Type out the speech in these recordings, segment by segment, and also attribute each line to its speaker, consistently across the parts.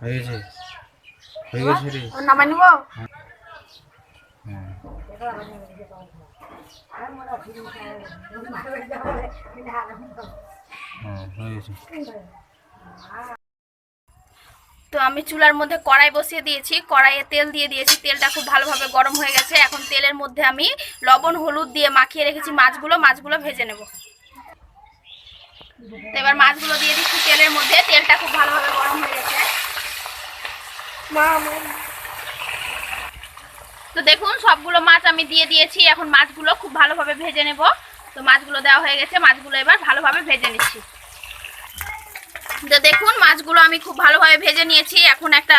Speaker 1: হয়ে গেছে গেছে রে
Speaker 2: নামাই নিব?
Speaker 1: গেছে।
Speaker 2: তো আমি চুলার মধ্যে কড়াই বসিয়ে দিয়েছি। কড়াইয়ে তেল দিয়ে দিয়েছি। তেলটা খুব ভালোভাবে গরম হয়ে গেছে। এখন তেলের মধ্যে আমি লবণ হলুদ দিয়ে মাখিয়ে রেখেছি মাছগুলো। মাছগুলো ভেজে নেব। তো এবার মাছগুলো দিয়ে দিচ্ছি তেলের মধ্যে। তেলটা খুব ভালোভাবে তো দেখুন, সবগুলো মাছ আমি দিয়ে দিয়েছি। এখন মাছগুলো খুব ভালোভাবে ভেজে নেব। তো মাছগুলো দেওয়া হয়ে গেছে। মাছগুলো এবার ভালোভাবে ভেজে নিচ্ছি। তো দেখুন, মাছগুলো আমি খুব ভালোভাবে ভেজে নিয়েছি। এখন একটা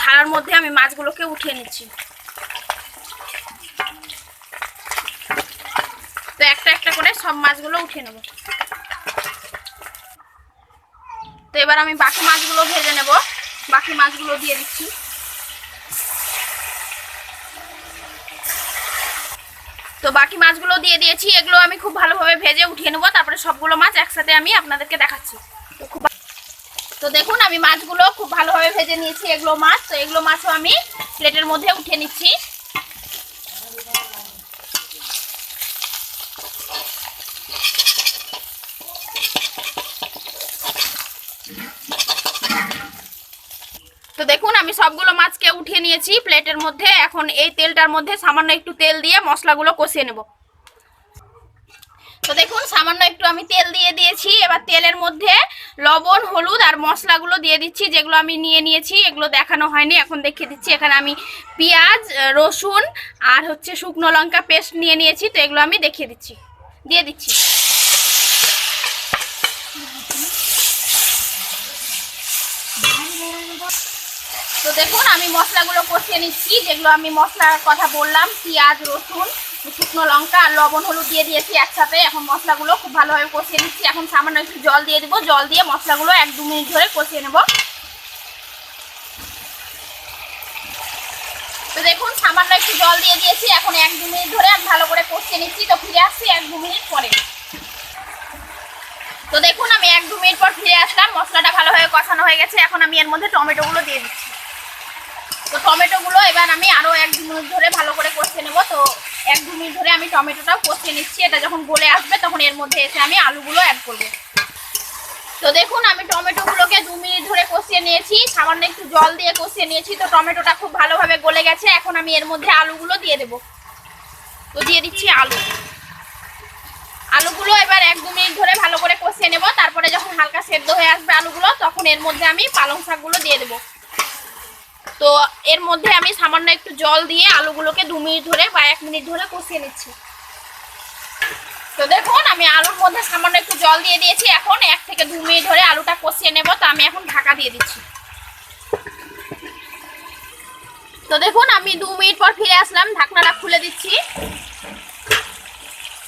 Speaker 2: থালার মধ্যে আমি মাছগুলোকে উঠিয়ে নিচ্ছি। তো একটা একটা করে সব মাছগুলো উঠিয়ে নেব। তো এবার আমি বাকি মাছগুলো ভেজে নেব। বাকি মাছগুলো দিয়ে দিচ্ছি। তো বাকি মাছগুলো দিয়ে দিয়েছি, এগুলো আমি খুব ভালোভাবে ভেজে উঠিয়ে নেব, তারপরে সবগুলো মাছ একসাথে আমি আপনাদেরকে দেখাচ্ছি। তো খুব তো দেখুন, আমি মাছগুলো খুব ভালোভাবে ভেজে নিয়েছি, এগুলো মাছ। তো এগুলো মাছও আমি প্লেটের মধ্যে উঠিয়ে নিচ্ছি তো দেখুন আমি সবগুলো মাছকে উঠিয়ে নিয়েছি প্লেটের মধ্যে। এখন এই তেলটার মধ্যে সামান্য একটু তেল দিয়ে মশলাগুলো কষিয়ে নেব। তো দেখুন, সামান্য একটু আমি তেল দিয়ে দিয়েছি। এবার তেলের মধ্যে লবণ, হলুদ আর মশলাগুলো দিয়ে দিচ্ছি, যেগুলো আমি নিয়ে নিয়েছি। এগুলো দেখানো হয়নি, এখন দেখিয়ে দিচ্ছি। এখানে আমি পেঁয়াজ, রসুন আর হচ্ছে শুকনো লঙ্কা পেস্ট নিয়ে নিয়েছি। তো এগুলো আমি দেখিয়ে দিচ্ছি, দিয়ে দিচ্ছি। তো দেখুন, আমি মশলাগুলো কষিয়ে নিচ্ছি, যেগুলো আমি মশলার কথা বললাম, পেঁয়াজ, রসুন, শুকনো লঙ্কা আর লবণ, হলুদ দিয়ে দিয়েছি একসাথে। এখন মশলাগুলো খুব ভালোভাবে কষিয়ে নিচ্ছি। এখন সামান্য একটু জল দিয়ে দেবো। জল দিয়ে মশলাগুলো এক দু মিনিট ধরে কষিয়ে নেব। তো দেখুন, সামান্য একটু জল দিয়ে দিয়েছি। এখন এক দু মিনিট ধরে আমি ভালো করে কষিয়ে নিচ্ছি। তো ফিরে আসছি এক দু মিনিট পরে। তো দেখুন, আমি এক দু মিনিট পর ফিরে আসলাম। মশলাটা ভালোভাবে কষানো হয়ে গেছে। এখন আমি এর মধ্যে টমেটোগুলো দিয়ে দিচ্ছি। তো টমেটোগুলো এবার আমি আরও এক দু মিনিট ধরে ভালো করে কষিয়ে নেব। তো এক দু মিনিট ধরে আমি টমেটোটাও কষিয়ে নিচ্ছি। এটা যখন গলে আসবে তখন এর মধ্যে এসে আমি আলুগুলো অ্যাড করব। তো দেখুন, আমি টমেটোগুলোকে দু মিনিট ধরে কষিয়ে নিয়েছি। সামান্য একটু জল দিয়ে কষিয়ে নিয়েছি। তো টমেটোটা খুব ভালোভাবে গলে গেছে। এখন আমি এর মধ্যে আলুগুলো দিয়ে দেবো। তো দিয়ে দিচ্ছি আলু। আলুগুলো এবার এক দু মিনিট ধরে ভালো করে কষিয়ে নেব। তারপরে যখন হালকা সেদ্ধ হয়ে আসবে আলুগুলো, তখন এর মধ্যে আমি পালং শাকগুলো দিয়ে দেবো। তো এর মধ্যে আমি সামান্য একটু জল দিয়ে আলুগুলোকে দু মিনিট ধরে বা এক মিনিট ধরে কষিয়ে নিচ্ছি। তো দেখুন, আমি আলুর মধ্যে সামান্য একটু জল দিয়ে দিয়েছি। এখন এক থেকে দু মিনিট ধরে আলুটা কষিয়ে নেব। তো আমি এখন ঢাকা দিয়ে দিচ্ছি। তো দেখুন, আমি দু মিনিট পর ফিরে আসলাম। ঢাকনাটা খুলে দিচ্ছি।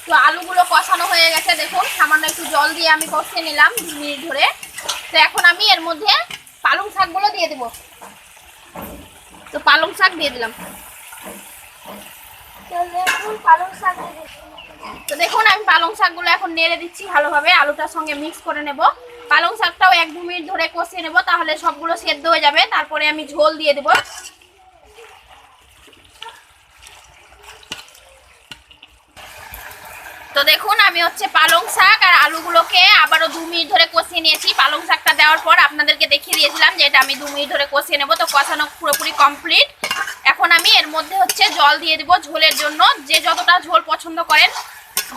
Speaker 2: তো আলুগুলো কষানো হয়ে গেছে। দেখুন, সামান্য একটু জল দিয়ে আমি কষিয়ে নিলাম দু মিনিট ধরে। তো এখন আমি এর মধ্যে পালং শাকগুলো দিয়ে দেবো। তো পালং শাক দিয়ে দিলাম। তো দেখুন, আমি পালং শাকগুলো এখন নেড়ে দিচ্ছি ভালোভাবে। আলুটার সঙ্গে মিক্স করে নেব। পালং শাকটাও এক দু মিনিট ধরে কষিয়ে নেব, তাহলে সবগুলো সেদ্ধ হয়ে যাবে। তারপরে আমি ঝোল দিয়ে দেবো। তো দেখুন, আমি হচ্ছে পালং শাক আর আলুগুলোকে আবারও দু মিনিট ধরে কষিয়ে নিয়েছি। পালং শাকটা দেওয়ার পর আপনাদেরকে দেখিয়ে দিয়েছিলাম যে এটা আমি দু মিনিট ধরে কষিয়ে নেব। তো কষানো পুরোপুরি কমপ্লিট। এখন আমি এর মধ্যে হচ্ছে জল দিয়ে দেবো ঝোলের জন্য। যে যতটা ঝোল পছন্দ করেন,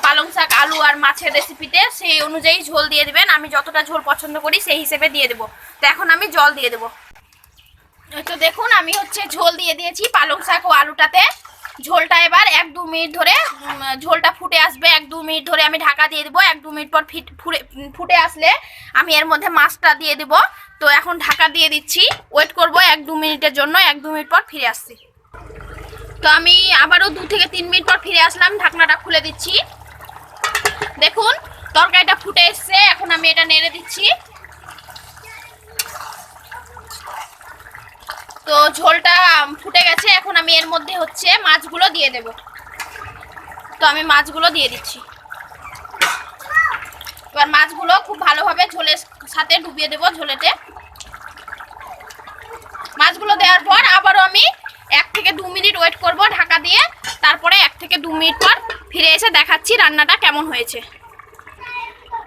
Speaker 2: পালং শাক, আলু আর মাছের রেসিপিতে সেই অনুযায়ী ঝোল দিয়ে দেবেন। আমি যতটা ঝোল পছন্দ করি, সেই হিসেবে দিয়ে দেবো। তো এখন আমি জল দিয়ে দেবো। তো দেখুন, আমি হচ্ছে ঝোল দিয়ে দিয়েছি পালং শাক ও আলুটাতে। ঝোলটা এবার এক দু মিনিট ধরে ঝোলটা ফুটে আসবে, এক দু মিনিট ধরে আমি ঢাকা দিয়ে দেবো, এক দু মিনিট পর ফিট, ফুটে ফুটে আসলে আমি এর মধ্যে মাছটা দিয়ে দেবো। তো এখন ঢাকা দিয়ে দিচ্ছি ওয়েট করব এক দু মিনিটের জন্য, এক দু মিনিট পর ফিরে আসছি। তো আমি আবারও দু থেকে তিন মিনিট পর ফিরে আসলাম, ঢাকনাটা খুলে দিচ্ছি। দেখুন, তরকারিটা ফুটে এসছে, এখন আমি এটা নেড়ে দিচ্ছি। তো ঝোলটা ফুটে গেছে, এখন আমি এর মধ্যে হচ্ছে মাছগুলো দিয়ে দেব। তো আমি মাছগুলো দিয়ে দিচ্ছি। এবার মাছগুলো খুব ভালোভাবে ঝোলের সাথে ডুবিয়ে দেবো ঝোলেতে। মাছগুলো দেওয়ার পর আবারও আমি এক থেকে দু মিনিট ওয়েট করব ঢাকা দিয়ে, তারপরে এক থেকে দু মিনিট পর ফিরে এসে দেখাচ্ছি রান্নাটা কেমন হয়েছে।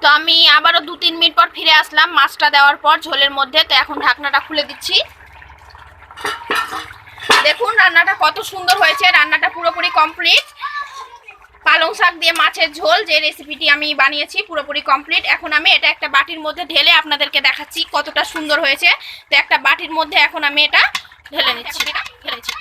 Speaker 2: তো আমি আবারও দু তিন মিনিট পর ফিরে আসলাম মাছটা দেওয়ার পর ঝোলের মধ্যে, তো এখন ঢাকনাটা খুলে দিচ্ছি। রান্নাটা কত সুন্দর হয়েছে, রান্নাটা পুরোপুরি কমপ্লিট পালং শাক দিয়ে মাছের ঝোল, যে রেসিপিটি আমি বানিয়েছি, পুরোপুরি কমপ্লিট এখন আমি এটা একটা বাটির মধ্যে ঢেলে আপনাদেরকে দেখাচ্ছি কতটা সুন্দর হয়েছে। তো একটা বাটির মধ্যে এখন আমি এটা ঢেলে নিচ্ছি। ঢেলেছি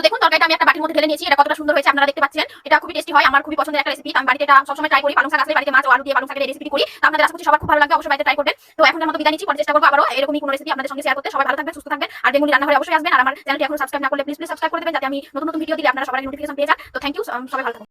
Speaker 3: তো দেখুন, তরকারিটা আমি একটা বাটির মধ্যে ঢেলে নিয়েছি। এটা কতটা সুন্দর হয়েছে আপনারা দেখতে পাচ্ছেন এটা খুবই টেস্টি হয়, আমার খুবই পছন্দের একটা রেসিপি আমি বাড়িতে এটা সবসময় ট্রাই করি, পালং শাক আসলে বাড়িতে মাছ আলু দিয়ে পালং শাকের রেসিপি করি। তো আপনাদের আশা করছি সবার খুব ভালো লাগবে, অবশ্যই বাড়িতে ট্রাই করবেন। তো এখন মতো বিদায় নিচ্ছি, পরে চেষ্টা করব আবারও এরকমই কোনো রেসিপি আপনাদের সঙ্গে শেয়ার করতে। সবাই ভালো থাকবেন, সুস্থ থাকবেন, আর বেঙ্গুলি হয় অবশ্যই আসবেন। আর আমার চ্যানেলটি এখন সাবস্ক্রাইব না করলে প্লিজ প্লিজ সাবস্ক্রাইব করে দেবেন, যাতে আমি নতুন নতুন ভিডিও দিলে আপনারা সবাই নোটিফিকেশন পেয়ে যান। তো থ্যাংক ইউ সবাই ভালো থাকুন।